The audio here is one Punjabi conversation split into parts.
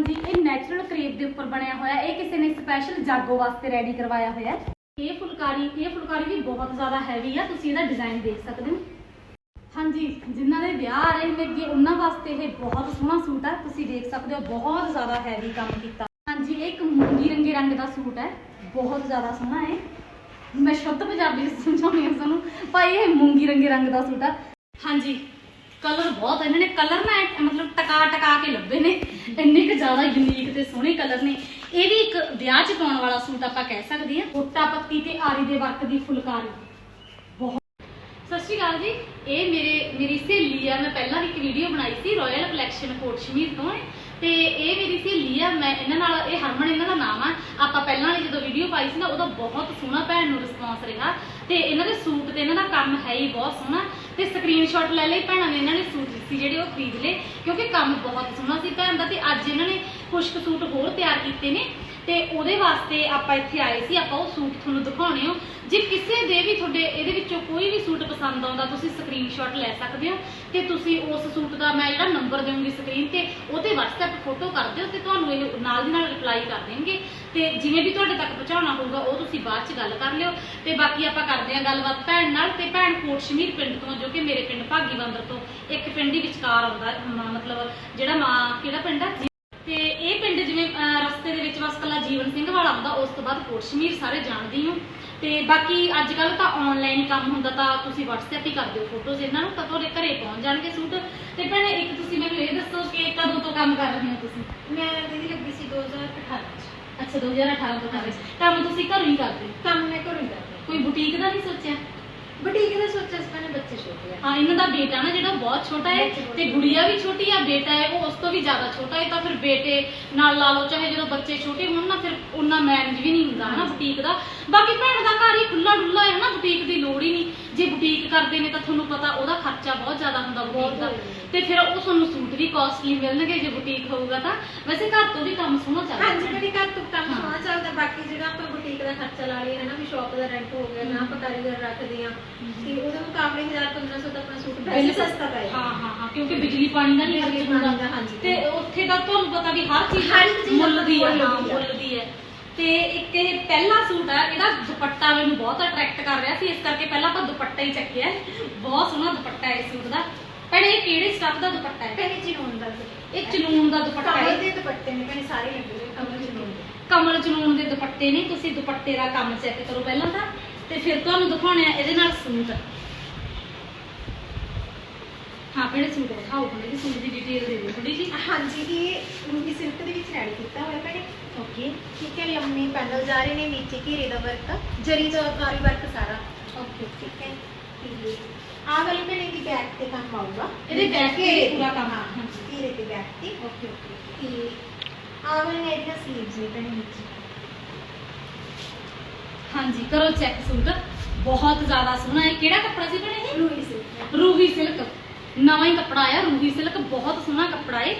ਹਾਂਜੀ, ਇਹ ਨੈਚੁਰਲ ਕਰੇਪ ਦੇ ਉੱਪਰ ਬਣਿਆ ਹੋਇਆ ਇਹ ਕਿਸੇ ਨੇ ਸਪੈਸ਼ਲ ਜਾਗੋ ਵਾਸਤੇ ਰੈਡੀ ਕਰਵਾਇਆ ਹੋਇਆ ਇਹ ਫੁਲਕਾਰੀ ਇਹ ਫੁਲਕਾਰੀ ਵੀ ਬਹੁਤ ਜ਼ਿਆਦਾ ਹੈਵੀ ਆ। ਤੁਸੀਂ ਇਹਦਾ ਡਿਜ਼ਾਈਨ ਦੇਖ ਸਕਦੇ ਹੋ। ਹਾਂਜੀ, ਜਿਨ੍ਹਾਂ ਦੇ ਵਿਆਹ ਆ ਰਹੇ ਨੇ ਅੱਗੇ, ਉਹਨਾਂ ਵਾਸਤੇ ਇਹ ਬਹੁਤ ਸੋਹਣਾ ਸੂਟ ਆ। ਤੁਸੀਂ ਦੇਖ ਸਕਦੇ ਹੋ, ਬਹੁਤ ਜ਼ਿਆਦਾ ਹੈਵੀ ਕੰਮ ਕੀਤਾ। ਹਾਂਜੀ, ਇਹ ਇੱਕ ਮੂੰਗੀ ਰੰਗੇ ਰੰਗ ਦਾ ਸੂਟ ਹੈ। ਬਹੁਤ ਜ਼ਿਆਦਾ ਸੋਹਣਾ ਹੈ ਮੈਂ ਸ਼ੁੱਧ ਪੰਜਾਬੀ ਸਮਝਾਉਣੀ ਆ ਤੁਹਾਨੂੰ ਭਾਈ ਇਹ ਮੂੰਗੀ ਰੰਗੇ ਰੰਗ ਦਾ ਸੂਟ ਆ। ਹਾਂਜੀ ਕਲਰ ਬਹੁਤ ਇਹਨਾਂ ਨੇ ਕਲਰ ਨਾ ਮਤਲਬ ਟਕਾ ਟਕਾ ਕੇ ਲੱਭੇ ਨੇ। ਇੰਨੇ ਕੁ ਜ਼ਿਆਦਾ ਯੂਨੀਕ ਤੇ ਸੋਹਣੇ ਕਲਰ ਨੇ। ਇਹ ਵੀ ਇੱਕ ਵਿਆਹ 'ਚ ਪਾਉਣ ਵਾਲਾ ਸੂਟ ਆਪਾਂ ਕਹਿ ਸਕਦੇ ਹਾਂ। ਗੋਟਾ ਪੱਤੀ ਤੇ ਆਰੀ ਦੇ ਵਰਕ ਦੀ ਫੁਲਕਾਰੀ। ਬਹੁਤ ਸਤਿ ਸ਼੍ਰੀ ਅਕਾਲ ਜੀ। ਇਹ ਮੇਰੇ ਮੇਰੀ ਸਹੇਲੀ ਆ। ਮੈਂ ਪਹਿਲਾਂ ਵੀ ਇੱਕ ਵੀਡੀਓ ਬਣਾਈ ਸੀ ਰਾਇਲ ਕਲੈਕਸ਼ਨ ਕੋਟ ਸ਼ਮੀਰ ਤੋਂ। ਤੇ ਇਹ ਮੇਰੀ ਸਹੇਲੀ ਆ ਮੈਂ ਇਹਨਾਂ ਨਾਲ, ਇਹ ਹਰਮਨ ਇਹਨਾਂ ਦਾ ਨਾਮ ਆ। ਆਪਾਂ ਪਹਿਲਾਂ ਵਾਲੀ ਜਦੋਂ ਵੀਡੀਓ ਪਾਈ ਸੀ ਨਾ, ਉਹਦਾ ਬਹੁਤ ਸੋਹਣਾ ਭੈਣ ਨੂੰ ਰਿਸਪੌਂਸ ਰਿਹਾ। ਤੇ ਇਹਨਾਂ ਦੇ ਸੂਟ ਤੇ ਇਹਨਾਂ ਦਾ ਕੰਮ ਹੈ ਹੀ ਬਹੁਤ ਸੋਹਣਾ। ਤੇ ਸਕਰੀਨਸ਼ਾਟ ਲੈ ਲਈ ਭੈਣਾਂ ਨੇ ਇਹਨਾਂ ਨੇ ਸੂਟ ਦਿੱਤੀ, ਜਿਹੜੇ ਉਹ ਖਰੀਦ ਲਏ। ਕਿਉਂਕਿ ਕੰਮ ਬਹੁਤ ਸੋਹਣਾ ਸੀ ਭੈਣ ਦਾ, ਤੇ ਅੱਜ ਇਹਨਾਂ ਨੇ ਖੁਸ਼ਕ ਸੂਟ ਹੋਰ ਤਿਆਰ ਕੀਤੇ ਨੇ ਤੇ ਉਹਦੇ ਵਾਸਤੇ ਆਪਾਂ ਇੱਥੇ ਆਏ ਸੀ, ਆਪਾਂ ਉਹ ਸੂਟ ਤੁਹਾਨੂੰ ਦਿਖਾਉਣੇ ਹੋ। ਜੇ ਕਿਸੇ ਦੇ ਵੀ ਤੁਹਾਡੇ, ਇਹਦੇ ਵਿੱਚੋਂ ਕੋਈ ਵੀ ਸੂਟ ਪਸੰਦ ਆਉਂਦਾ, ਤੁਸੀਂ ਸਕਰੀਨਸ਼ਾਟ ਲੈ ਸਕਦੇ ਹੋ ਤੇ ਤੁਸੀਂ ਉਸ ਸੂਟ ਦਾ ਮੈਂ ਜਿਹੜਾ ਨੰਬਰ ਦੇਵਾਂਗੀ ਸਕਰੀਨ ਤੇ ਉਹ WhatsApp ਫੋਟੋ ਕਰ ਦਿਓ ਤੇ ਤੁਹਾਨੂੰ ਇਹ ਨਾਲ ਦੀ ਨਾਲ ਰਿਪਲਾਈ ਕਰ ਦੇਣਗੇ। ਤੇ ਜਿਵੇਂ ਵੀ ਤੁਹਾਡੇ ਤੱਕ ਪਹੁੰਚਾਉਣਾ ਹੋਊਗਾ, ਉਹ ਤੁਸੀਂ ਬਾਅਦ ਚ ਗੱਲ ਕਰ ਲਿਓ। ਤੇ ਬਾਕੀ ਆਪਾਂ ਕਰਦੇ ਹਾਂ ਗੱਲਬਾਤ ਭੈਣ ਨਾਲ ਤੇ ਭੈਣ ਕੋਟ ਸ਼ਮੀਰ ਪਿੰਡ ਤੋਂ, ਜੋ ਕਿ ਮੇਰੇ ਪਿੰਡ ਭਾਗੀ ਬੰਦਰ ਤੋਂ, ਇੱਕ ਪਿੰਡ ਹੀ ਵਿਚਕਾਰ ਆਉਂਦਾ ਮਤਲਬ ਜਿਹੜਾ ਮਾਂ ਕਿਹੜਾ ਪਿੰਡ ਆ ਤੇ ਇਹ ਪਿੰਡ ਜਿਵੇਂ ਅਹ, ਰਸਤੇ ਦੇ ਵਿੱਚ ਬਸ ਕੱਲਾ ਜੀਵਨ ਸਿੰਘ ਵਾਲਾ ਆਉਂਦਾ ਉਸ ਤੋਂ ਬਾਅਦ ਕੋਟਸ਼ਮੀਰ ਸਾਰੇ ਜਾਣਦੇ ਹੋ ਤੇ ਬਾਕੀ ਅੱਜ ਕੱਲ ਤਾਂ ਆਨਲਾਈਨ ਕੰਮ ਹੁੰਦਾ ਤਾਂ ਤੁਸੀਂ WhatsApp ਹੀ ਕਰ ਦਿਓ ਫੋਟੋਜ਼ ਇਹਨਾਂ ਨੂੰ ਤਾਂ ਤੁਹਾਡੇ ਘਰੇ ਪਹੁੰਚ ਜਾਣਗੇ ਸੂਟ। ਤੇ ਭੈਣੇ ਇੱਕ ਤੁਸੀਂ ਮੈਨੂੰ ਇਹ ਦੱਸੋ ਕਿ ਕਦੋਂ ਤੋਂ ਕੰਮ ਕਰ ਰਹੇ ਹੋ ਤੁਸੀਂ? ਮੈਂ ਦੀਦੀ ਲੱਗੀ ਸੀ 2018 ਚ। ਅੱਛਾ 2018 ਤੋਂ ਕਰ ਰਹੇ। ਕੰਮ ਤੁਸੀਂ ਘਰੋਂ ਹੀ ਕਰਦੇ। ਕੰਮ ਮੈਂ ਘਰੋਂ ਹੀ ਕਰਦੀ ਕੋਈ ਬੁਟੀਕ ਦਾ ਨਹੀਂ ਸੋਚਿਆ? ਬੁਟੀਕ ਦਾ ਸੋਚਿਆ ਸੀ ਮੈਨੇ ਬੱਚੇ ਛੋਟੇ ਆ ਹਾਂ ਇਹਨਾਂ ਦਾ ਬੇਟਾ ਨਾ ਜਿਹੜਾ ਬਹੁਤ ਛੋਟਾ ਹੈ ਬੱਚੇ ਤੇ ਗੁੜੀਆ ਵੀ ਛੋਟੀ ਆ ਬੇਟਾ ਹੈ ਉਹ ਉਸ ਤੋਂ ਵੀ ਜ਼ਿਆਦਾ ਛੋਟਾ ਹੈ ਤਾਂ ਫਿਰ ਬੇਟੇ ਨਾਲ ਲਾ ਲਓ ਚਾਹੇ ਜਦੋਂ ਬੱਚੇ ਛੋਟੇ ਹੋਣ ਨਾ ਫਿਰ ਉਹਨਾਂ ਮੈਨੇਜ ਵੀ ਨਹੀਂ ਹੁੰਦਾ ਹਨਾ ਬੁਟੀਕ ਦਾ ਬਾਕੀ ਭੈਣ ਦਾ ਘਰ ਹੀ ਖੁੱਲਾ ਡੁੱਲਾ ਹੈ ਹਨਾ ਬੁਟੀਕ ਦੀ ਲੋੜ ਹੀ ਨਹੀਂ ਜੇ ਬੁਟੀਕ ਕਰਦੇ ਨੇ ਤਾਂ ਤੁਹਾਨੂੰ ਪਤਾ ਉਹਦਾ ਖਰਚਾ ਬਹੁਤ ਜ਼ਿਆਦਾ ਹੁੰਦਾ ਬੁਟੀਕ ਦਾ। ਬਹੁਤ ਤੇ ਫਿਰ ਉਹ ਤੁਹਾਨੂੰ ਸੂਟ ਵੀ ਕਾਸਟਲੀ ਮਿਲਣਗੇ ਜੇ ਬੁਟੀਕ ਹੋਊਗਾ ਤਾਂ। ਵੈਸੇ ਘਰ ਤੋਂ ਵੀ ਕੰਮ ਸੋਹਣਾ ਚੱਲਦਾ। ਹਾਂਜੀ ਮੇਰੇ ਘਰ ਤੋਂ ਕੰਮ। ਸੋਹਣਾ ਚੱਲਦਾ। ਬਾਕੀ ਜਿਹੜਾ ਆਪਾਂ ਬੁਟੀਕ ਦਾ ਖਰਚਾ ਲਾ ਲਈਏ ਹਨਾ ਵੀ ਸ਼ਾਪ ਦਾ ਰੈਂਟ ਹੋ ਗਿਆ ਨਾ ਆਪਾਂ ਕਾਰੀਗਰ ਰੱਖਦੇ ਆ ਤੇ ਉਹਦੇ ਮੁਕਾਬਲੇ 1000 1500 ਦਾ ਆਪਣਾ ਸੂਟ ਬਿਲਕੁਲ। ਸਸਤਾ ਪਏਗਾ ਹਾਂ ਹਾਂ ਹਾਂ ਕਿਉਂਕਿ ਬਿਜਲੀ ਪਾਣੀ ਦਾ ਨਹੀਂ ਬਿਜਲੀ ਖਰਚ ਪਾਣੀ ਹੁੰਦਾ। ਦਾ, ਹਾਂਜੀ। ਤੇ ਉੱਥੇ ਤਾਂ ਤੁਹਾਨੂੰ ਪਤਾ ਵੀ ਹਰ ਚੀਜ਼ ਹਰ ਇੱਕ ਚੀਜ਼ ਮੁੱਲ ਦੀ ਹੈ। ਮੁੱਲ ਹਾਂ ਦੀ ਹੈ। ਮੁੱਲ ਦੀ ਹੈ। ਤੇ ਇੱਕ ਇਹ ਪਹਿਲਾ ਸੂਟ ਹੈ ਇਹਦਾ ਦੁਪੱਟਾ ਮੈਨੂੰ ਬਹੁਤ ਅਟਰੈਕਟ ਕਰ ਰਿਹਾ ਸੀ ਇਸ ਕਰਕੇ ਪਹਿਲਾਂ ਆਪਾਂ ਦੁਪੱਟਾ ਹੀ ਚੱਕਿਆ ਬਹੁਤ ਸੋਹਣਾ ਦੁਪੱਟਾ ਹੈ ਇਸ ਸੂਟ ਦਾ। ਪਰ ਇਹ ਕਿਹੜੇ ਸਟੱਫ ਦਾ ਦੁਪੱਟਾ ਹੈ? ਪਹਿਲੇ ਚਿਨੋਨ ਦਾ ਇਹ ਚਲੂਨ ਦਾ ਦੁਪੱਟਾ ਹੈ। ਦੇ ਦੁਪੱਟੇ ਨੇ ਮੈਨੇ ਸਾਰੇ ਲੱਗੇ ਹੋਏ ਕਮਰ ਚਿਨੋਨ ਕਮਲ ਚਲੂਨ ਦੇ ਦੁਪੱਟੇ ਨੇ। ਤੁਸੀਂ ਦੁਪੱਟੇ ਦਾ ਕੰਮ ਚੈੱਕ ਕਰੋ ਪਹਿਲਾਂ ਤਾਂ। ਤੇ ਫਿਰ ਤੁਹਾਨੂੰ ਦਿਖਾਉਣੇ ਆ ਇਹਦੇ ਨਾਲ ਸੂਟ। ਹਾਂ ਪਹਿਲੇ ਸੂਟ ਦਿਖਾਓ ਪਹਿਲੇ ਸੂਟ ਦੀ ਡਿਟੇਲ ਦੇ ਦਿਓ ਥੋੜੀ ਜੀ ਹਾਂਜੀ ਇਹ ਰੂਬੀ ਸਿਲਕ ਦੇ ਵਿੱਚ ਰੈਡੀ ਕੀਤਾ ਹੋਇਆ ਭੈਣੇ। ਓਕੇ ਠੀਕ ਹੈ ਲੰਮੀ ਪੈਨਲ ਜਾ ਰਹੇ ਨੇ ਨੀਚੇ ਘੇਰੇ ਦਾ ਵਰਕ ਜਰੀ ਦਾ ਆਰੀ ਵਰਕ ਸਾਰਾ। ਓਕੇ ਠੀਕ ਹੈ ਤੇ ਆਹ ਵਾਲੀ ਭੈਣੇ ਦੀ ਬੈਕ ਤੇ ਕੰਮ ਆਊਗਾ। ਇਹਦੇ back ਤੇ ਘੇਰੇ ਪੂਰਾ ਕੰਮ, ਹਾਂ ਹਾਂਜੀ। ਘੇਰੇ ਤੇ ਬੈਕ ਤੇ। ਓਕੇ ਓਕੇ ਤੇ ਆਹ ਵਾਲੀ ਨੇ ਇਹਦੀਆਂ ਸਲੀਵਸ ਨੇ ਭੈਣੇ ਨੀਚੇ। ਹਾਂਜੀ ਕਰੋ ਚੈੱਕ ਸੂਟ। ਬਹੁਤ ਜ਼ਿਆਦਾ ਸੋਹਣਾ ਹੈ। ਕਿਹੜਾ ਕੱਪੜਾ ਸੀ ਭੈਣੇ ਇਹ? Ruby silk. ਰੂਹੀ ਸਿਲਕ। ਨਵਾਂ ਹੀ ਕੱਪੜਾ ਆਇਆ ਰੂਹੀ ਸਿਲਕ ਬਹੁਤ ਸੋਹਣਾ ਕੱਪੜਾ ਹੈ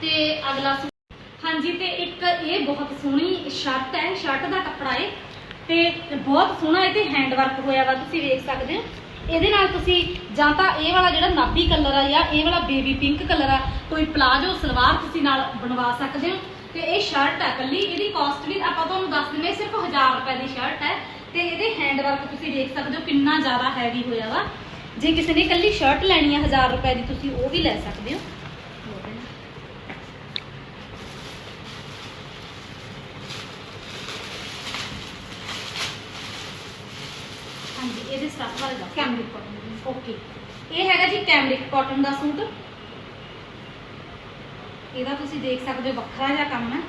ਤੇ ਅਗਲਾ ਸੂਟ ਹਾਂਜੀ ਤੇ ਇੱਕ ਇਹ ਬਹੁਤ ਸੋਹਣੀ ਸ਼ਰਟ ਹੈ ਸ਼ਰਟ ਦਾ ਕੱਪੜਾ ਹੈ ਤੇ ਬਹੁਤ ਸੋਹਣਾ ਇਹ ਤੇ ਹੈਂਡ ਵਰਕ ਹੋਇਆ ਵਾ ਤੁਸੀਂ ਵੇਖ ਸਕਦੇ ਹੋ। ਇਹਦੇ ਨਾਲ ਤੁਸੀਂ ਜਾਂ ਤਾਂ ਇਹ ਵਾਲਾ ਜਿਹੜਾ ਨਾਭੀ ਕਲਰ ਆ ਜਾਂ ਇਹ ਵਾਲਾ ਬੇਬੀ ਪਿੰਕ ਕਲਰ ਆ ਕੋਈ ਪਲਾਜੋ ਸਲਵਾਰ ਤੁਸੀਂ ਨਾਲ ਬਣਵਾ ਸਕਦੇ ਹੋ। ਤੇ ਇਹ ਸ਼ਰਟ ਹੈ ਕੱਲੀ ਇਹਦੀ ਕਾਸਟ ਵੀ ਆਪਾਂ ਤੁਹਾਨੂੰ ਦੱਸ ਦਿੰਦੇ ਹਾਂ, ਸਿਰਫ 1000 ਰੁਪਏ ਦੀ ਸ਼ਰਟ ਹੈ। ਤੇ ਇਹਦੇ ਹੈਂਡ ਵਰਕ ਤੁਸੀਂ ਦੇਖ ਸਕਦੇ ਹੋ ਕਿੰਨਾ ਜ਼ਿਆਦਾ ਹੈਵੀ ਹੋਇਆ ਵਾ। ਜੇ ਕਿਸੇ ਨੇ ਕੱਲੀ ਸ਼ਰਟ ਲੈਣੀ ਹੈ 1000 ਰੁਪਏ ਦੀ ਤੁਸੀਂ ਉਹ ਵੀ ਲੈ ਸਕਦੇ ਹੋ। ਹਾਂਜੀ ਇਹਦੇ ਸਟੱਫ ਦੱਸੋ ਕੈਮਰਿਕ ਕਾਟਨ ਓਕੇ ਇਹ ਹੈਗਾ ਜੀ ਕੈਮਰਿਕ ਕਾਟਨ ਦਾ ਸੂਟ। ਇਹਦਾ ਤੁਸੀਂ ਦੇਖ ਸਕਦੇ ਹੋ ਵੱਖਰਾ ਜਿਹਾ ਕੰਮ ਹੈ।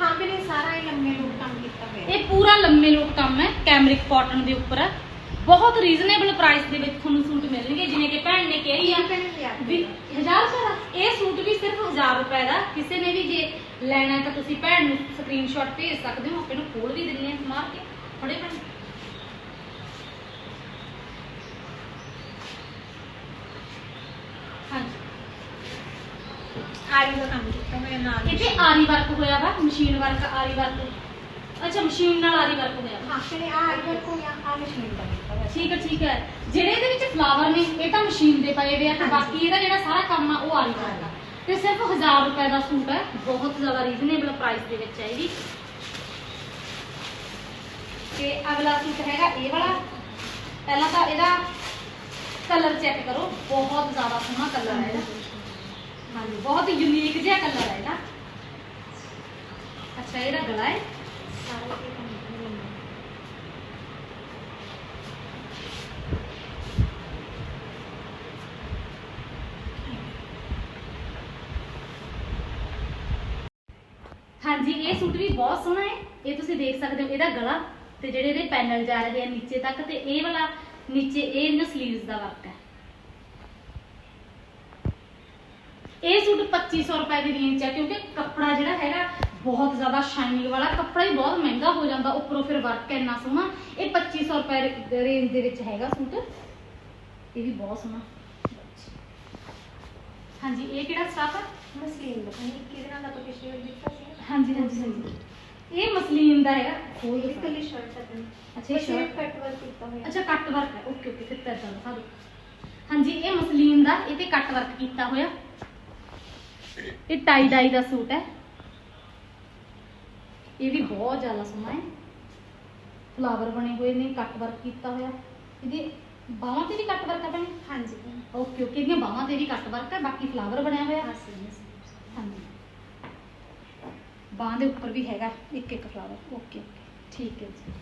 ਹਾਂ ਮੈਨੇ ਸਾਰਾ ਇਹ ਲੰਮੇ ਲੂਟ ਕੰਮ ਕੀਤਾ ਹੋਇਆ। ਇਹ ਪੂਰਾ ਲੰਮੇ ਲੋਟ ਕੰਮ ਹੈ ਕੈਮਰਿਕ ਕਾਟਨ ਦੇ ਉੱਪਰ। ਹੈ ਬਹੁਤ ਰੀਜ਼ਨੇਬਲ ਪ੍ਰਾਈਸ ਦੇ ਵਿੱਚ ਤੁਹਾਨੂੰ ਸੂਟ ਮਿਲਣਗੇ ਜਿਵੇਂ ਕਿ ਭੈਣ ਨੇ ਕਿਹਾ ਹੀ ਆ ਵੀ 1000 ਰੁਪਏ ਦਾ। ਇਹ ਸੂਟ ਵੀ ਸਿਰਫ 1000 ਰੁਪਏ ਦਾ ਕਿਸੇ ਨੇ ਵੀ ਜੇ ਲੈਣਾ ਤਾਂ ਤੁਸੀਂ ਭੈਣ ਨੂੰ ਸਕਰੀਨਸ਼ਾਟ ਭੇਜ ਸਕਦੇ ਹੋ ਆਪੇ ਨੂੰ ਖੋਲ ਵੀ ਦਿੰਦੇ ਹਾਂ ਮਾਰ ਕੇ। ਫੜੇ ਭੈਣ। ਹਾਂਜੀ। ਆਰੀ ਦਾ ਕੰਮ ਕੀਤਾ ਨਾਲ। ਆਰੀ ਵਰਕ ਹੋਇਆ ਵਾ ਮਸ਼ੀਨ ਵਰਕ ਆਰੀ ਵਰਕ ਅੱਛਾ ਮਸ਼ੀਨ ਨਾਲ ਆਰੀ ਵਰਕ ਹੋਇਆ ਵਾ ਹਾਂ ਮੈਨੇ ਆਹ ਆਰੀ ਵਰਕ ਹੋਇਆ ਆ ਮਸ਼ੀਨ ਦਾ ਕੀਤਾ ਹੋਇਆ ਠੀਕ ਹੈ ਠੀਕ ਹੈ ਜਿਹੜੇ ਇਹਦੇ ਵਿੱਚ ਫਲਾਵਰ ਨੇ ਇਹ ਤਾਂ ਮਸ਼ੀਨ ਦੇ ਪਏ ਵੇ ਆ ਤੇ ਹਾਂਜੀ। ਬਾਕੀ ਇਹਦਾ ਜਿਹੜਾ ਸਾਰਾ ਕੰਮ ਆ ਉਹ ਆਰੀ ਵਰਕ ਆ ਤੇ ਸਿਰਫ 1000 ਰੁਪਏ ਦਾ ਸੂਟ ਹੈ ਬਹੁਤ ਜ਼ਿਆਦਾ ਰੀਜ਼ਨੇਬਲ ਪ੍ਰਾਈਸ ਦੇ ਵਿੱਚ ਹੈ ਇਹ ਵੀ ਤੇ ਅਗਲਾ ਸੂਟ ਹੈਗਾ ਇਹ ਵਾਲਾ ਪਹਿਲਾਂ ਤਾਂ ਇਹਦਾ ਕਲਰ ਚੈੱਕ ਕਰੋ ਬਹੁਤ ਜ਼ਿਆਦਾ ਸੋਹਣਾ ਕਲਰ ਹੈ ਇਹਦਾ ਹਾਂਜੀ ਬਹੁਤ ਹੀ ਯੂਨੀਕ ਜਿਹਾ ਕਲਰ ਹੈ ਇਹਦਾ ਅੱਛਾ ਇਹਦਾ ਗਲਾ ਹੈ ਹਾਂਜੀ, ਇਹ ਸੂਟ ਵੀ ਬਹੁਤ ਸੋਹਣਾ ਹੈ। ਇਹ ਤੁਸੀਂ ਦੇਖ ਸਕਦੇ ਹੋ, ਇਹਦਾ ਗਲਾ ਤੇ ਜਿਹੜੇ ਇਹਦੇ ਪੈਨਲ ਜਾ ਰਹੇ ਆ ਨੀਚੇ ਤੱਕ ਤੇ ਇਹ ਵਾਲਾ ਨੀਚੇ, ਇਹ ਇਹਨਾਂ ਸਲੀਵਸ ਦਾ ਵਰਕ ਹੈ। ਇਹ ਸੂਟ 2500 ਰੁਪਏ ਦੀ ਰੇਂਜ ਹੈ ਕਿਉਂਕਿ ਕੱਪੜਾ ਜਿਹੜਾ ਹੈਗਾ ਬਹੁਤ ਜ਼ਿਆਦਾ ਸ਼ਾਈਨਿੰਗ ਵਾਲਾ ਕੱਪੜਾ ਹੀ ਬਹੁਤ ਮਹਿੰਗਾ ਹੋ ਜਾਂਦਾ ਉੱਪਰੋਂ ਫਿਰ ਵਰਕ ਇੰਨਾ ਸੋਹਣਾ। ਇਹ 2500 ਰੁਪਏ ਰੇਂਜ ਦੇ ਵਿੱਚ ਹੈਗਾ ਸੂਟ। ਇਹ ਵੀ ਬਹੁਤ ਸੋਹਣਾ। ਹਾਂਜੀ ਇਹ ਕਿਹੜਾ ਸਟਾਫ ਹੈ ਮਸਲੀਨ ਦਾ ਪਾਣੀ ਕਿਹਦੇ ਨਾਲ ਆਪਾਂ ਪਿਛਲੀ ਵਾਰ ਦਿੱਤਾ ਸੀ। ਹਾਂਜੀ ਹਾਂਜੀ ਹਾਂਜੀ। ਇਹ ਮਸਲੀਨ ਦਾ ਹੈਗਾ। ਉਹ ਇਹ ਕੱਲੀ ਸ਼ਰਟ ਹੈ ਅੱਛਾ ਇਹ ਸ਼ਰਟ ਕੱਟ ਵਰਕ ਕੀਤਾ ਹੋਇਆ। ਅੱਛਾ ਕੱਟ ਵਰਕ ਹੈ। ਓਕੇ ਓਕੇ ਫਿਰ ਤਾਂ ਇਦਾਂ ਦਿਖਾ ਦਿਓ। ਹਾਂਜੀ ਇਹ ਮਸਲੀਨ ਦਾ ਇਹ ਤੇ ਕੱਟ ਵਰਕ ਕੀਤਾ ਹੋਇਆ। ਇਹ ਟਾਈ ਡਾਈ ਦਾ ਸੂਟ ਹੈ। ਇਹ ਵੀ ਬਹੁਤ ਜ਼ਿਆਦਾ ਸੋਹਣਾ ਹੈ। ਫਲਾਵਰ ਬਣੇ ਹੋਏ ਨੇ ਕੱਟ ਵਰਕ ਕੀਤਾ ਹੋਇਆ। ਇਹਦੀ ਬਾਹਾਂ ਤੇ ਵੀ ਕੱਟ ਵਰਕ ਹੈ ਭੈਣੇ? ਹਾਂਜੀ। ਓਕੇ ਓਕੇ ਇਹਦੀਆਂ ਬਾਹਾਂ ਤੇ ਵੀ ਕੱਟ ਵਰਕ ਹੈ ਬਾਕੀ ਫਲਾਵਰ ਬਣਿਆ ਹੋਇਆ। ਹਾਸੀ ਹਾਂਜੀ। ਬਾਹਾਂ ਦੇ ਉੱਪਰ ਵੀ ਹੈਗਾ ਇੱਕ ਇੱਕ ਫਲਾਵਰ। ਓਕੇ ਓਕੇ ਠੀਕ ਹੈ ਜੀ।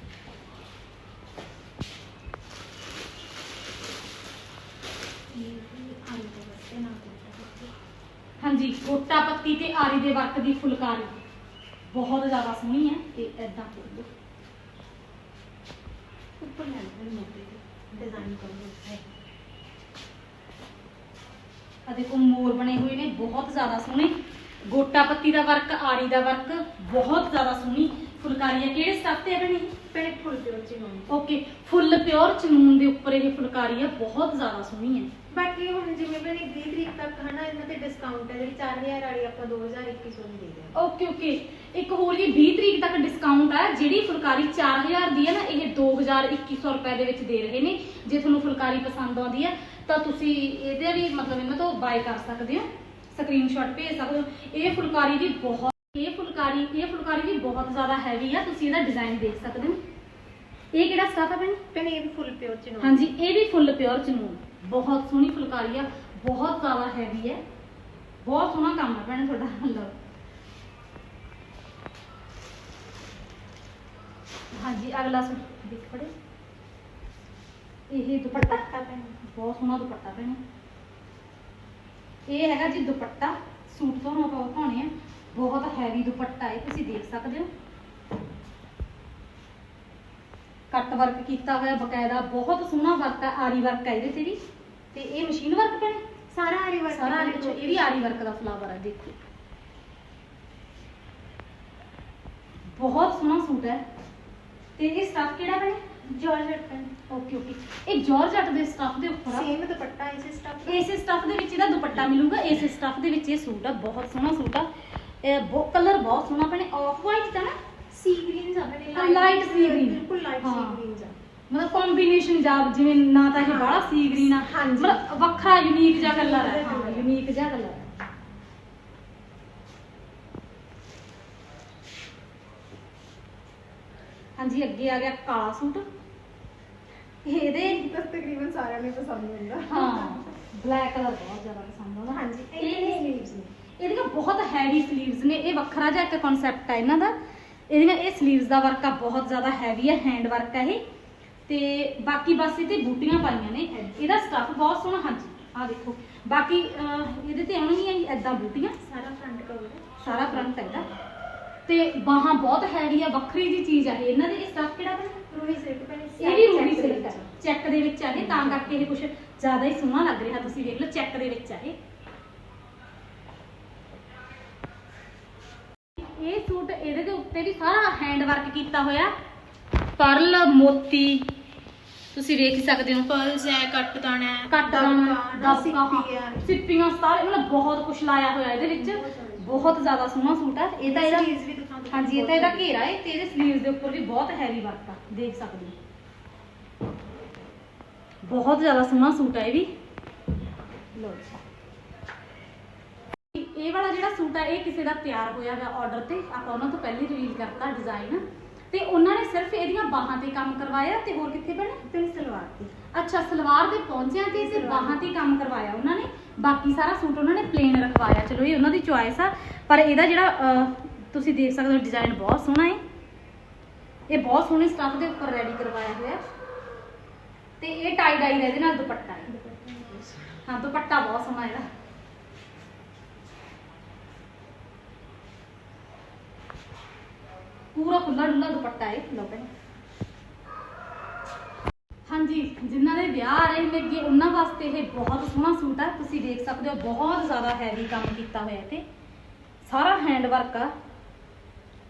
ਹਾਂਜੀ ਗੋਟਾ ਪੱਤੀ ਤੇ ਆਰੀ ਦੇ ਵਰਕ ਦੀ ਫੁਲਕਾਰੀ। ਬਹੁਤ ਜ਼ਿਆਦਾ ਸੋਹਣੀ ਹੈ ਤੇ ਐਦਾਂ ਦਿਓ ਉੱਪਰ ਲੈ ਲੈਣ ਮੋਟੇ ਡਿਜ਼ਾਈਨ ਕਰੋ ਹੈ ਆ ਦੇਖੋ ਮੋਰ ਬਣੇ ਹੋਏ ਨੇ ਬਹੁਤ ਜ਼ਿਆਦਾ ਸੋਹਣੇ। ਗੋਟਾ ਪੱਤੀ ਦਾ ਵਰਕ ਆਰੀ ਦਾ ਵਰਕ ਬਹੁਤ ਜ਼ਿਆਦਾ ਸੋਹਣੀ। ਫੁਲਕਾਰੀ ਹੈ ਕਿਹੜੇ ਸਟੱਫ ਤੇ ਹੈ ਬਣੀ ਪਹਿਲੇ ਫੁੱਲ ਪਿਓਰ ਚ ਹੋਣੀ ਓਕੇ ਫੁੱਲ ਪਿਓਰ ਚਨੂਨ ਦੇ ਉੱਪਰ ਇਹ ਫੁਲਕਾਰੀ ਬਹੁਤ ਜ਼ਿਆਦਾ ਸੋਹਣੀ ਹੈ ਬਾਕੀ ਹੁਣ ਜਿਵੇਂ ਬਣੀ 20 ਤਰੀਕ ਤੱਕ ਹਨਾ ਇਹਨਾਂ ਤੇ ਡਿਸਕਾਊਂਟ ਹੈ ਜਿਹੜੀ 4000 ਵਾਲੀ ਆਪਾਂ 2021 ਨੂੰ ਦੇ ਓਕੇ ਓਕੇ ਇੱਕ ਹੋਰ ਜੀ 20 ਤਰੀਕ ਤੱਕ ਡਿਸਕਾਊਂਟ ਹੈ ਜਿਹੜੀ ਫੁਲਕਾਰੀ 4000 ਦੀ ਹੈ ਨਾ ਇਹ 2100 ਰੁਪਏ ਦੇ ਵਿੱਚ ਦੇ ਰਹੇ ਨੇ। ਜੇ ਤੁਹਾਨੂੰ ਫੁਲਕਾਰੀ ਪਸੰਦ ਆਉਂਦੀ ਹੈ ਤਾਂ ਤੁਸੀਂ ਇਹਦੇ ਵੀ ਮਤਲਬ ਇਹਨਾਂ ਤੋਂ ਬਾਈ ਕਰ ਸਕਦੇ ਹੋ। ਸਕਰੀਨਸ਼ਾਟ ਭੇਜ ਸਕਦੇ ਹੋ। ਇਹ ਫੁਲਕਾਰੀ ਵੀ ਬਹੁਤ ਇਹ ਫੁਲਕਾਰੀ ਇਹ ਫੁਲਕਾਰੀ ਵੀ ਬਹੁਤ ਜ਼ਿਆਦਾ ਹੈਵੀ ਆ ਤੁਸੀਂ ਇਹਦਾ ਡਿਜ਼ਾਈਨ ਦੇਖ ਸਕਦੇ ਹੋ। ਇਹ ਕਿਹੜਾ ਸਟਾਫ ਹੈ ਭੈਣ? ਪਹਿਲੇ ਇਹ ਵੀ ਫੁੱਲ ਪਿਓਰ ਚ ਹਾਂਜੀ ਇਹ ਵੀ ਫੁੱਲ ਪਿਓਰ ਚਨੂਨ। ਬਹੁਤ ਸੋਹਣੀ ਫੁਲਕਾਰੀ ਆ ਬਹੁਤ ਜ਼ਿਆਦਾ ਹੈਵੀ ਹੈ ਬਹੁਤ ਸੋਹਣਾ ਕੰਮ ਹੈ ਭੈਣੇ ਤੁਹਾਡਾ ਲਓ। ਹਾਂਜੀ ਅਗਲਾ ਸੂਟ ਦੇਖ ਪੜੇ। ਇਹ ਦੁਪੱਟਾ ਪੱਟਾ ਪੈਣ ਬਹੁਤ ਸੋਹਣਾ ਦੁਪੱਟਾ ਭੈਣੇ। ਇਹ ਹੈਗਾ ਜੀ ਦੁਪੱਟਾ ਸੂਟ ਤੋਂ ਆਪਾਂ ਪਾਉਣੇ ਆ। ਬਹੁਤ ਹੈਵੀ ਦੁਪੱਟਾ ਹੈ ਤੁਸੀਂ ਦੇਖ ਸਕਦੇ ਹੋ। ਕੱਟ ਵਰਕ ਕੀਤਾ ਹੋਇਆ ਬਕਾਇਦਾ ਬਹੁਤ ਸੋਹਣਾ ਵਰਕ ਹੈ ਆਰੀ ਵਰਕ ਹੈ ਇਹਦੇ ਤੇ ਵੀ। ਤੇ ਇਹ ਮਸ਼ੀਨ ਵਰਕ ਭੈਣੇ ਸਾਰਾ ਆਰੀ ਵਰਕ ਸਾਰਾ ਆਰੀ ਵਿੱਚ ਇਹ ਵੀ ਆਰੀ ਵਰਕ ਦਾ ਫਲਾਵਰ ਹੈ ਦੇਖੋ। ਬਹੁਤ ਸੋਹਣਾ ਸੂਟ ਹੈ ਤੇ ਇਹ ਸਟਫ ਕਿਹੜਾ ਭੈਣੇ ਜਾਰਜਟ ਪੈਣ ਓਕੇ ਓਕੇ ਇਹ ਜਾਰਜਟ ਦੇ ਸਟਫ ਦੇ ਉੱਪਰ ਸੇਮ ਦੁਪੱਟਾ ਇਸੇ ਸਟਫ ਇਸੇ ਸਟਫ ਦੇ ਵਿੱਚ ਇਹਦਾ ਦੁਪੱਟਾ ਮਿਲੂਗਾ ਇਸੇ ਸਟਫ ਦੇ ਵਿੱਚ ਇਹ ਸੂਟ ਆ ਬਹੁਤ ਸੋਹਣਾ ਸੂਟ ਆ। ਇਹ ਬਹੁਤ ਕਲਰ ਬਹੁਤ ਸੋਹਣਾ ਭੈਣੇ ਆਫ ਵਾਈਟ ਦਾ ਨਾ ਸੀ ਗ੍ਰੀਨਸ ਆ ਬਣੇ ਹਾਂ, light sea green। ਬਿਲਕੁਲ ਲਾਈਟ ਹਾਂ। ਸੀ ਗ੍ਰੀਨਸ ਆ ਮਤਲਬ ਕੰਬੀਨੇਸ਼ਨ ਜਾ ਜਿਵੇਂ ਨਾ ਤਾਂ ਇਹ ਹਾਂ। ਸੀ ਗ੍ਰੀਨ ਆ ਹਾਂਜੀ। ਮਤਲਬ ਵੱਖਰਾ ਯੂਨੀਕ ਜਿਹਾ ਕਲਰ ਹੈ ਹਾਂ। ਯੂਨੀਕ ਜਿਹਾ ਕਲਰ ਹੈ ਹਾਂਜੀ ਅੱਗੇ ਆ ਗਿਆ ਕਾਲਾ ਸੂਟ ਇਹਦੇ ਤਾਂ ਤਕਰੀਬਨ ਸਾਰਿਆਂ ਨੂੰ ਪਸੰਦ ਹੁੰਦਾ ਹਾਂ ਬਲੈਕ ਕਲਰ ਬਹੁਤ ਜ਼ਿਆਦਾ ਪਸੰਦ ਆਉਂਦਾ ਹਾਂਜੀ ਇਹ ਇਹ sleeves ਨੇ ਇਹਦੀਆਂ ਬਹੁਤ ਹੈਵੀ ਸਲੀਵਸ ਨੇ ਇਹ ਵੱਖਰਾ ਜਿਹਾ ਇੱਕ ਕਨਸੈਪਟ ਹੈ ਇਹਨਾਂ ਦਾ। ਇਹਦੀਆਂ ਇਹ ਸਲੀਵਸ ਦਾ ਵਰਕ ਆ ਬਹੁਤ ਜ਼ਿਆਦਾ ਹੈਵੀ ਹੈ ਹੈਂਡ ਵਰਕ ਹੈ ਇਹ। ਤੇ ਬਾਕੀ ਬਸ ਇਹ ਤੇ ਬੂਟੀਆਂ ਪਾਈਆਂ ਨੇ ਇਹਦਾ ਸਟੱਫ ਬਹੁਤ ਸੋਹਣਾ ਹਾਂਜੀ ਆ ਦੇਖੋ। ਬਾਕੀ ਇਹਦੇ ਤੇ ਆਉਣਗੀਆਂ ਐਦਾਂ ਬੂਟੀਆਂ। ਸਾਰਾ ਫਰੰਟ ਕਵਰ ਸਾਰਾ ਫਰੰਟ ਹੈ ਇਹਦਾ ਤੇ ਬਾਹਾਂ ਬਹੁਤ ਹੈਵੀ ਆ ਵੱਖਰੀ ਜੀ ਚੀਜ਼ ਆ ਇਹ। ਇਹਨਾਂ ਦੇ ਇਹ ਸਟੱਫ ਕਿਹੜਾ ਬਣਾ ਰੂਹੀ ਸਿਲਕ ਪਹਿਲੇ ਇਹ ਵੀ ਰੂਬੀ ਸਿਲਕ ਚੈੱਕ ਦੇ ਵਿੱਚ ਆ। ਇਹ ਤਾਂ ਕਰਕੇ ਇਹ ਕੁਝ ਜ਼ਿਆਦਾ ਹੀ ਸੋਹਣਾ ਲੱਗ ਰਿਹਾ ਤੁਸੀਂ ਵੇਖ ਲਓ ਚੈੱਕ ਦੇ ਵਿੱਚ ਆ ਇਹ। ਇਹ ਸੂਟ ਇਹਦੇ ਦੇ ਉੱਤੇ ਵੀ ਸਾਰਾ ਹੈਂਡ ਵਰਕ ਕੀਤਾ ਹੋਇਆ। ਪਰਲ ਮੋਤੀ। ਤੁਸੀਂ ਵੇਖ ਹੀ ਸਕਦੇ ਹੋ। ਪਰਲਸ ਹੈ ਕੱਟ ਦਾਣਾ ਹੈ ਕੱਟ ਦਬਕਾ, ਦਬਕਾ ਸਿੱਪੀ ਹੈ। ਸਿੱਪੀਆਂ। ਸਾਰੇ ਮਤਲਬ ਬਹੁਤ ਕੁਝ ਲਾਇਆ ਹੋਇਆ ਇਹਦੇ ਵਿੱਚ। ਬਹੁਤ ਜ਼ਿਆਦਾ ਸੋਹਣਾ ਸੂਟ ਹੈ ਇਹਦਾ ਇਹਦਾ ਹਾਂਜੀ ਇਹ ਤਾਂ ਇਹਦਾ ਘੇਰਾ ਹੈ ਤੇ ਇਹਦੇ ਸਲੀਵਸ ਦੇ ਉੱਪਰ ਵੀ ਬਹੁਤ ਹੈਵੀ ਵਰਕ ਆ। ਦੇਖ ਸਕਦੇ ਹੋ। ਬਹੁਤ ਜ਼ਿਆਦਾ ਸੋਹਣਾ ਸੂਟ ਹੈ ਇਹ ਵੀ। ਲਓ ਜੀ। ਇਹ ਵਾਲਾ ਜਿਹੜਾ ਸੂਟ ਆ ਇਹ ਕਿਸੇ ਦਾ ਤਿਆਰ ਹੋਇਆ ਹੋਇਆ ਆਰਡਰ ਤੇ ਆਪਾਂ ਉਹਨਾਂ ਤੋਂ ਪਹਿਲੇ ਰਿਵੀਲ ਕਰਤਾ ਡਿਜ਼ਾਈਨ ਤੇ ਉਹਨਾਂ ਨੇ ਸਿਰਫ ਇਹਦੀਆਂ ਬਾਹਾਂ ਤੇ ਕੰਮ ਕਰਵਾਇਆ ਤੇ ਹੋਰ ਕਿੱਥੇ ਬਣੇ ਤੇ ਸਲਵਾਰ ਦੀ ਅੱਛਾ ਸਲਵਾਰ ਦੇ ਪਹੁੰਚਿਆਂ ਤੇ ਤੇ ਬਾਹਾਂ ਤੇ ਕੰਮ ਕਰਵਾਇਆ ਉਹਨਾਂ ਨੇ। ਬਾਕੀ ਸਾਰਾ ਸੂਟ ਉਹਨਾਂ ਨੇ ਪਲੇਨ ਰਖਵਾਇਆ। ਚਲੋ ਇਹ ਉਹਨਾਂ ਦੀ ਚੁਆਇਸ ਆ ਪਰ ਇਹਦਾ ਜਿਹੜਾ ਤੁਸੀਂ ਦੇਖ ਸਕਦੇ ਹੋ ਡਿਜ਼ਾਈਨ ਬਹੁਤ ਸੋਹਣਾ ਹੈ। ਇਹ ਬਹੁਤ ਸੋਹਣੇ ਸਟੱਫ ਦੇ ਉੱਪਰ ਰੈਡੀ ਕਰਵਾਇਆ ਹੋਇਆ। ਤੇ ਇਹ ਟਾਈ ਡਾਈ ਦਾ ਇਹਦੇ ਨਾਲ ਦੁਪੱਟਾ ਹੈ। ਹਾਂ ਦੁਪੱਟਾ ਬਹੁਤ ਸੋਹਣਾ ਇਹਦਾ। ਪੂਰਾ ਖੁੱਲਾ ਡੁੱਲਾ ਦੁਪੱਟਾ ਹੈ ਲਓ ਭੈਣੇ ਹਾਂਜੀ ਜਿਨ੍ਹਾਂ ਦੇ ਵਿਆਹ ਆ ਰਹੇ ਨੇ ਅੱਗੇ ਉਹਨਾਂ ਵਾਸਤੇ ਇਹ ਬਹੁਤ ਸੋਹਣਾ ਸੂਟ ਆ ਤੁਸੀਂ ਦੇਖ ਸਕਦੇ ਹੋ ਬਹੁਤ ਜ਼ਿਆਦਾ ਹੈਵੀ ਕੰਮ ਕੀਤਾ ਹੋਇਆ ਤੇ ਸਾਰਾ ਹੈਂਡ ਵਰਕ ਆ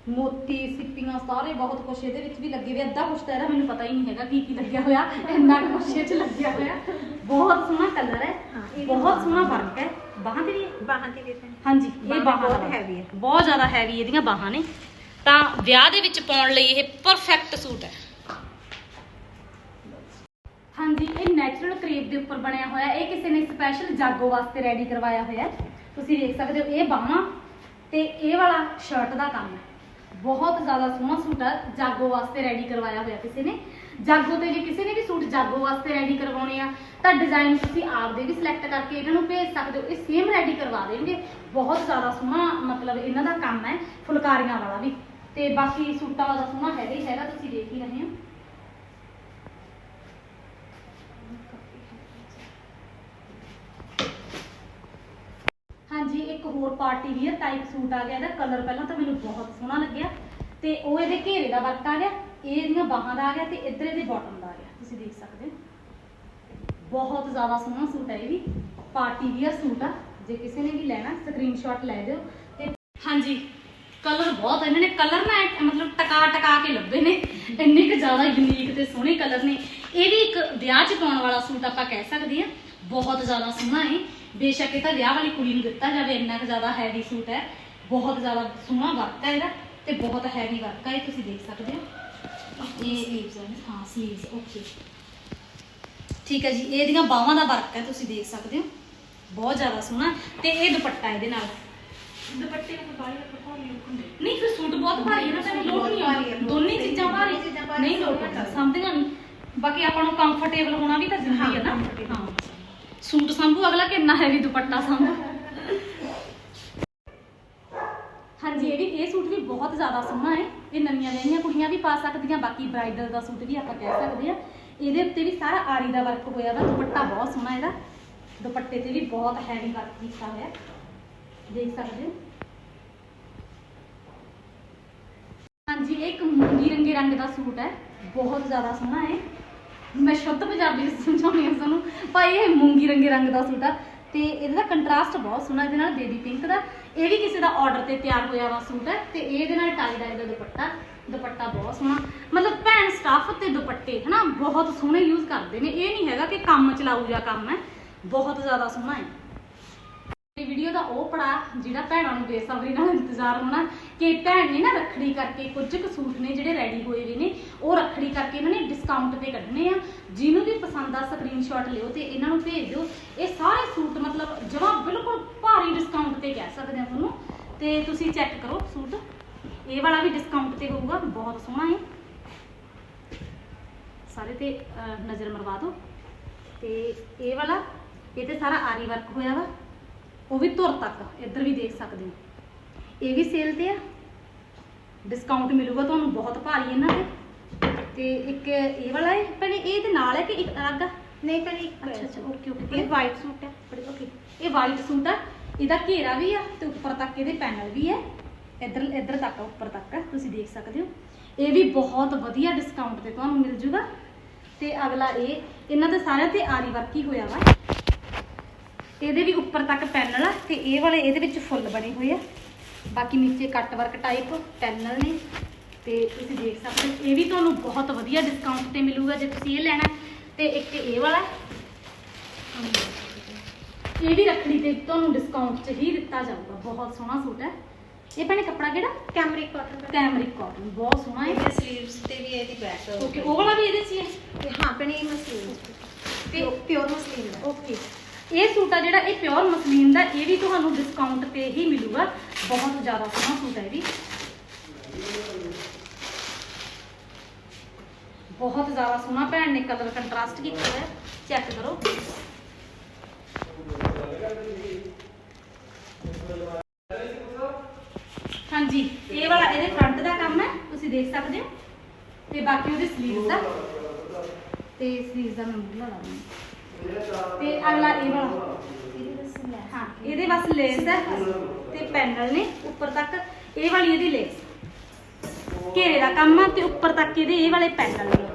ਮੋਤੀ ਸਿੱਪੀਆਂ ਸਾਰੇ ਬਹੁਤ ਕੁਛ ਇਹਦੇ ਵਿੱਚ ਵੀ ਲੱਗੇ ਹੋਏ ਅੱਧਾ ਕੁਛ ਤਾਂ ਇਹਦਾ ਮੈਨੂੰ ਪਤਾ ਹੀ ਨਹੀਂ ਹੈਗਾ ਕੀ ਕੀ ਲੱਗਿਆ ਹੋਇਆ ਇੰਨਾ ਕੁ ਕੁਛ ਇਹ ਚ ਲੱਗਿਆ ਹੋਇਆ ਬਹੁਤ ਸੋਹਣਾ ਕਲਰ ਹੈ ਹਾਂ, ਇਹ ਵੀ ਬਹੁਤ ਸੋਹਣਾ ਵਰਕ ਹੈ ਬਾਹਾਂ ਤੇ ਵੀ ਹੈ? ਬਾਹਾਂ ਦੀ ਵੀ ਭੈਣੇ। ਹਾਂਜੀ ਇਹ ਬਾਹਾਂ ਬਾਹਾਂ ਬਹੁਤ ਦਾ heavy ਹੈ। ਬਹੁਤ ਜ਼ਿਆਦਾ ਹੈਵੀ ਇਹਦੀਆਂ ਬਾਹਾਂ ਨੇ ਤਾਂ ਵਿਆਹ ਦੇ ਵਿੱਚ ਪਾਉਣ ਲਈ ਇਹ ਪਰਫੈਕਟ ਸੂਟ ਹੈ। ਹਾਂਜੀ, ਇਹ ਨੈਚੁਰਲ ਕਰੀਬ ਦੇ ਉੱਪਰ ਬਣਿਆ ਹੋਇਆ। ਇਹ ਕਿਸੇ ਨੇ ਸਪੈਸ਼ਲ ਜਾਗੋ ਵਾਸਤੇ ਰੈਡੀ ਕਰਵਾਇਆ ਹੋਇਆ ਤੁਸੀਂ ਦੇਖ ਸਕਦੇ ਹੋ, ਇਹ ਬਾਹਾਂ ਤੇ ਇਹ ਵਾਲਾ ਸ਼ਰਟ ਦਾ ਕੰਮ ਹੈ। ਬਹੁਤ ਜ਼ਿਆਦਾ ਸੋਹਣਾ ਸੂਟ ਆ ਜਾਗੋ ਵਾਸਤੇ ਰੈਡੀ ਕਰਵਾਇਆ ਹੋਇਆ ਕਿਸੇ ਨੇ। ਜਾਗੋ ਤੇ ਜੇ ਕਿਸੇ ਨੇ ਵੀ ਸੂਟ ਜਾਗੋ ਵਾਸਤੇ ਰੈਡੀ ਕਰਵਾਉਣੇ ਆ, ਤਾਂ ਡਿਜ਼ਾਈਨ ਤੁਸੀਂ ਆਪਦੇ ਵੀ ਸਿਲੈਕਟ ਕਰਕੇ ਇਹਨਾਂ ਨੂੰ ਭੇਜ ਸਕਦੇ ਹੋ। ਇਹ ਸੇਮ ਰੈਡੀ ਕਰਵਾ ਦੇਣਗੇ। ਬਹੁਤ ਜ਼ਿਆਦਾ ਸੋਹਣਾ ਮਤਲਬ ਇਹਨਾਂ ਦਾ ਕੰਮ ਹੈ। ਫੁਲਕਾਰੀਆਂ ਵਾਲਾ ਵੀ। ਤੇ ਬਾਕੀ ਸੂਟਾਂ ਦਾ ਸੋਹਣਾ ਹੈਗਾ ਹੀ ਹੈਗਾ, ਤੁਸੀਂ ਦੇਖ ਹੀ ਰਹੇ ਹੋ। ਹਾਂਜੀ, ਇੱਕ ਹੋਰ ਪਾਰਟੀ ਵੀਅਰ ਟਾਈਪ ਸੂਟ ਆ ਗਿਆ ਇਹਦਾ ਕਲਰ ਪਹਿਲਾਂ ਤਾਂ ਮੈਨੂੰ ਬਹੁਤ ਸੋਹਣਾ ਲੱਗਿਆ। ਤੇ ਉਹ ਇਹਦੇ ਘੇਰੇ ਦਾ ਵਰਕ ਆ ਗਿਆ, ਇਹ ਇਹਦੀਆਂ ਬਾਹਾਂ ਦਾ ਆ ਗਿਆ ਤੇ ਇੱਧਰ ਇਹਦੇ ਬਾਟਮ ਦਾ ਆ ਗਿਆ, ਤੁਸੀਂ ਦੇਖ ਸਕਦੇ ਹੋ। ਬਹੁਤ ਜ਼ਿਆਦਾ ਸੋਹਣਾ ਸੂਟ ਹੈ ਇਹ ਵੀ, ਪਾਰਟੀ ਵੀਅਰ ਸੂਟ ਆ, ਜੇ ਕਿਸੇ ਨੇ ਵੀ ਲੈਣਾ ਸਕਰੀਨਸ਼ਾਟ ਲੈ ਦਿਓ। ਤੇ ਹਾਂਜੀ ਕਲਰ ਬਹੁਤ ਇਹਨਾਂ ਨੇ ਕਲਰ ਨਾ ਐ- ਮਤਲਬ ਟਕਾ ਟਕਾ ਕੇ ਲੱਭੇ ਨੇ। ਇੰਨੇ ਕੁ ਜ਼ਿਆਦਾ ਯੂਨੀਕ ਤੇ ਸੋਹਣੇ ਕਲਰ ਨੇ। ਇਹ ਵੀ ਇੱਕ ਵਿਆਹ 'ਚ ਪਾਉਣ ਵਾਲਾ ਸੂਟ ਆਪਾਂ ਕਹਿ ਸਕਦੇ ਹਾਂ ਬਹੁਤ ਜ਼ਿਆਦਾ ਸੋਹਣਾ ਹੈ ਬੇਸ਼ੱਕ ਇਹ ਤਾਂ ਵਿਆਹ ਵਾਲੀ ਕੁੜੀ ਨੂੰ ਦਿੱਤਾ ਜਾਵੇ ਇੰਨਾ ਕੁ ਜ਼ਿਆਦਾ ਹੈਵੀ ਸੂਟ ਹੈ ਬਹੁਤ ਜ਼ਿਆਦਾ ਸੋਹਣਾ ਵਰਕ ਹੈ ਇਹਦਾ ਤੇ ਬਹੁਤ ਹੈਵੀ ਵਰਕ ਹੈ ਤੁਸੀਂ ਦੇਖ ਸਕਦੇ ਹੋ। ਇਹ ਸਲੀਵਸ ਹਨ ਹਾਂ ਸਲੀਵਸ ਓਕੇ ਠੀਕ ਹੈ ਜੀ ਇਹ ਇਹਦੀਆਂ ਬਾਹਾਂ ਦਾ ਵਰਕ ਹੈ ਤੁਸੀਂ ਦੇਖ ਸਕਦੇ ਹੋ। ਬਹੁਤ ਜ਼ਿਆਦਾ ਸੋਹਣਾ। ਤੇ ਇਹ ਦੁਪੱਟਾ ਇਹਦੇ ਨਾਲ। ਦੁਪੱਟੇ ਨੂੰ ਬਾਹਰ ਰੱਖੋ ਨਹੀਂ ਨਹੀਂ ਫਿਰ ਸੂਟ ਬਹੁਤ ਭਾਰੀ ਹੈ ਨਾ ਤੈਨੂੰ ਲੋਟ ਨਹੀਂ ਆਉਂਦੀ। ਦੋਨੇ ਚੀਜ਼ਾਂ ਭਾਰੀ। ਨਹੀਂ ਲੋਟ ਸਮਝੀਆਂ ਨਹੀਂ ਬਾਕੀ ਆਪਾਂ ਨੂੰ ਕੰਫਰਟੇਬਲ ਹੋਣਾ ਵੀ ਤਾਂ ਜ਼ਰੂਰੀ ਹੈ ਨਾ। ਹਾਂ ਸੂਟ ਸੰਭੂ ਅਗਲਾ ਕਿੰਨਾ ਹੈਵੀ ਦੁਪੱਟਾ ਸੰਭੂ। ਹਾਂਜੀ ਇਹ ਵੀ ਇਹ ਸੂਟ ਵੀ ਬਹੁਤ ਜ਼ਿਆਦਾ ਸੋਹਣਾ ਹੈ। ਇਹ ਨਵੀਆਂ ਵਿਆਹੀਆਂ ਕੁੜੀਆਂ ਵੀ ਪਾ ਸਕਦੀਆਂ ਬਾਕੀ ਬ੍ਰਾਈਡਲ ਦਾ ਸੂਟ ਵੀ ਆਪਾਂ ਕਹਿ ਸਕਦੇ ਆ ਇਹਦੇ ਉੱਤੇ ਵੀ ਸਾਰਾ ਆਰੀ ਦਾ ਵਰਕ ਹੋਇਆ ਵਾ ਦੁਪੱਟਾ ਬਹੁਤ ਸੋਹਣਾ ਇਹਦਾ। ਦੁਪੱਟੇ ਤੇ ਵੀ ਬਹੁਤ ਹੈਵੀ ਵਰਕ ਕੀਤਾ ਹੋਇਆ। ਦੇਖ ਸਕਦੇ ਹੋ। ਹਾਂਜੀ, ਇਹ ਇੱਕ ਮੂੰਗੀ ਰੰਗੇ ਰੰਗ ਦਾ ਸੂਟ ਹੈ। ਬਹੁਤ ਜ਼ਿਆਦਾ ਸੋਹਣਾ ਹੈ ਮੈਂ ਸ਼ੁੱਧ ਪੰਜਾਬੀ ਵਿੱਚ ਸਮਝਾਉਣੀ ਹਾਂ ਤੁਹਾਨੂੰ। ਭਾਈ, ਇਹ ਮੂੰਗੀ ਰੰਗੇ ਰੰਗ ਦਾ ਸੂਟ ਆ। ਤੇ ਇਹਦਾ ਕੰਟਰਾਸਟ ਬਹੁਤ ਸੋਹਣਾ, ਇਹਦੇ ਨਾਲ ਬੇਬੀ ਪਿੰਕ ਦਾ। ਇਹ ਵੀ ਕਿਸੇ ਦਾ ਆਰਡਰ ਤੇ ਤਿਆਰ ਹੋਇਆ ਵਾ ਸੂਟ ਹੈ। ਤੇ ਇਹਦੇ ਨਾਲ ਟਾਈ ਡਾਈ ਦਾ ਦੁਪੱਟਾ ਦੁਪੱਟਾ ਬਹੁਤ ਸੋਹਣਾ। ਮਤਲਬ ਭੈਣ ਸਟਾਫ ਤੇ ਦੁਪੱਟੇ, ਹਨਾ? ਬਹੁਤ ਸੋਹਣੇ ਯੂਜ਼ ਕਰਦੇ ਨੇ। ਇਹ ਨਹੀਂ ਹੈਗਾ ਕਿ ਕੰਮ ਚਲਾਊ ਜਾਂ ਕੰਮ ਹੈ। ਬਹੁਤ ਜ਼ਿਆਦਾ ਸੋਹਣਾ ਹੈ। ਵੀਡੀਓ ਦਾ ਉਹ ਪੜਾ ਜਿਹੜਾ ਭੈਣਾਂ ਨੂੰ ਬੇਸਬਰੀ ਨਾਲ ਇੰਤਜ਼ਾਰ ਹੋਣਾ ਕਿ ਭੈਣ ਨੇ ਨਾ ਰੱਖੜੀ ਕਰਕੇ ਕੁਝ ਕੁ ਸੂਟ ਨੇ ਜਿਹੜੇ ਰੈਡੀ ਹੋਏ ਵੀ ਨੇ, ਉਹ ਰੱਖੜੀ ਕਰਕੇ ਇਹਨਾਂ ਨੇ ਡਿਸਕਾਊਂਟ ਤੇ ਕੱਢਣੇ ਆ। ਜਿਹਨੂੰ ਵੀ ਪਸੰਦ ਆ ਸਕਰੀਨਸ਼ਾਟ ਲਿਓ ਤੇ ਇਹਨਾਂ ਨੂੰ ਭੇਜ ਦਿਓ। ਇਹ ਸਾਰੇ ਸੂਟ ਮਤਲਬ ਜਮਾ ਬਿਲਕੁਲ ਭਾਰੀ ਡਿਸਕਾਊਂਟ ਤੇ ਕਹਿ ਸਕਦੇ ਆ ਤੁਹਾਨੂੰ। ਤੇ ਤੁਸੀਂ ਚੈੱਕ ਕਰੋ ਸੂਟ। ਇਹ ਵਾਲਾ ਵੀ ਡਿਸਕਾਊਂਟ ਤੇ ਹੋਊਗਾ, ਬਹੁਤ ਸੋਹਣਾ ਹੈ। ਸਾਰੇ ਤੇ ਨਜ਼ਰ ਮਰਵਾ ਦਿਓ। ਤੇ ਇਹ ਵਾਲਾ, ਇਹ ਤੇ ਸਾਰਾ ਆਰੀ ਵਰਕ ਹੋਇਆ ਵਾ। ਉਹ ਵੀ ਧੁਰ ਤੱਕ ਇੱਧਰ ਵੀ ਦੇਖ ਸਕਦੇ ਹੋ। ਇਹ ਵੀ ਸੇਲ ਤੇ ਆ। ਡਿਸਕਾਊਂਟ ਮਿਲੂਗਾ ਤੁਹਾਨੂੰ ਬਹੁਤ ਭਾਰੀ ਇਹਨਾਂ ਤੇ। ਤੇ ਇੱਕ ਇਹ ਵਾਲਾ ਹੈ ਭੈਣੇ ਇਹ ਦੇ ਨਾਲ ਹੈ ਕਿ ਇੱਕ ਅਲੱਗ ਆ? ਨਹੀਂ ਭੈਣੇ ਇੱਕ ਅੱਛਾ ਅੱਛਾ ਓਕੇ ਓਕੇ ਇਹ ਵਾਈਟ ਸੂਟ ਹੈ। ਓਕੇ ਇਹ ਵਾਈਟ ਸੂਟ ਆ। ਇਹਦਾ ਘੇਰਾ ਵੀ ਆ ਤੇ ਉੱਪਰ ਤੱਕ ਇਹਦੇ ਪੈਨਲ ਵੀ ਹੈ ਇੱਧਰ ਇੱਧਰ ਤੱਕ ਉੱਪਰ ਤੱਕ ਤੁਸੀਂ ਦੇਖ ਸਕਦੇ ਹੋ। ਇਹ ਵੀ ਬਹੁਤ ਵਧੀਆ ਡਿਸਕਾਊਂਟ ਤੇ ਤੁਹਾਨੂੰ ਮਿਲ ਜੂਗਾ। ਤੇ ਅਗਲਾ ਇਹ ਇਹਨਾਂ ਦੇ ਸਾਰਿਆਂ ਤੇ ਆਰੀ ਵਰਕ ਹੀ ਹੋਇਆ ਵਾ। ਇਹਦੇ ਵੀ ਉੱਪਰ ਤੱਕ ਪੈਨਲ ਆ ਤੇ ਇਹ ਵਾਲੇ ਇਹਦੇ ਵਿੱਚ ਫੁੱਲ ਬਣੇ ਹੋਏ ਆ। ਬਾਕੀ ਨੀਚੇ ਕੱਟ ਵਰਕ ਟਾਈਪ ਪੈਨਲ ਨੇ ਤੇ ਤੁਸੀਂ ਦੇਖ ਸਕਦੇ ਹੋ। ਇਹ ਵੀ ਤੁਹਾਨੂੰ ਬਹੁਤ ਵਧੀਆ ਡਿਸਕਾਊਂਟ ਤੇ ਮਿਲੂਗਾ ਜੇ ਤੁਸੀਂ ਇਹ ਲੈਣਾ ਤੇ ਇੱਕ ਇਹ ਵਾਲਾ ਇਹ ਵੀ ਰੱਖੜੀ ਤੇ ਤੁਹਾਨੂੰ ਡਿਸਕਾਊਂਟ 'ਚ ਹੀ ਦਿੱਤਾ ਜਾਊਗਾ। ਬਹੁਤ ਸੋਹਣਾ ਸੂਟ ਹੈ। ਇਹ ਭੈਣੇ ਕੱਪੜਾ ਕਿਹੜਾ? ਕੈਮਰਿਕ ਕਾਟਨ ਦਾ। ਕੈਮਰਿਕ ਕਾਟਨ ਬਹੁਤ ਸੋਹਣਾ ਹੈ। ਇਹਦੇ ਸਲੀਵਸ ਤੇ ਵੀ ਇਹਦੀ ਬੈਕ ਓਕੇ ਉਹ ਵਾਲਾ ਵੀ ਇਹਦੇ 'ਚ ਹੀ ਹੈ? ਤੇ ਹਾਂ ਭੈਣੇ ਇਹ ਮਸਲੀਨ ਤੇ ਪਿਓਰ ਮਸਲੀਨ ਦਾ। ਓਕੇ ਇਹ ਸੂਟ ਆ ਜਿਹੜਾ ਇਹ ਪਿਓਰ ਮਸਲੀਨ ਦਾ, ਇਹ ਵੀ ਤੁਹਾਨੂੰ ਡਿਸਕਾਊਂਟ ਤੇ ਹੀ ਮਿਲੂਗਾ। ਬਹੁਤ ਜ਼ਿਆਦਾ ਸੋਹਣਾ ਸੂਟ ਹੈ ਇਹ ਵੀ। ਬਹੁਤ ਜ਼ਿਆਦਾ ਸੋਹਣਾ ਭੈਣ ਨੇ ਕਲਰ ਕੰਟਰਾਸਟ ਕੀਤਾ ਹੋਇਆ। ਚੈੱਕ ਕਰੋ। ਹਾਂਜੀ, ਇਹ ਵਾਲਾ ਇਹਦੇ ਫਰੰਟ ਦਾ ਕੰਮ ਹੈ, ਤੁਸੀਂ ਦੇਖ ਸਕਦੇ ਹੋ। ਤੇ ਬਾਕੀ ਉਹਦੇ ਸਲੀਵਸ ਦਾ। ਤੇ ਸਲੀਵਸ ਦਾ ਮੈਂ ਮੂੰਹ ਲਾ ਤੇ ਅਗਲਾ ਇਹ ਵਾਲਾ। ਹਾਂ ਇਹਦੇ ਬਸ ਲੇਸ ਹੈ ਤੇ ਪੈਨਲ ਨੇ ਉੱਪਰ ਤੱਕ। ਇਹ ਵਾਲੀ ਇਹਦੀ ਲੇਸ ਘੇਰੇ ਦਾ ਕੰਮ ਆ ਤੇ ਉੱਪਰ ਤੱਕ ਇਹਦੇ ਇਹ ਵਾਲੇ ਪੈਨਲ ਨੇ।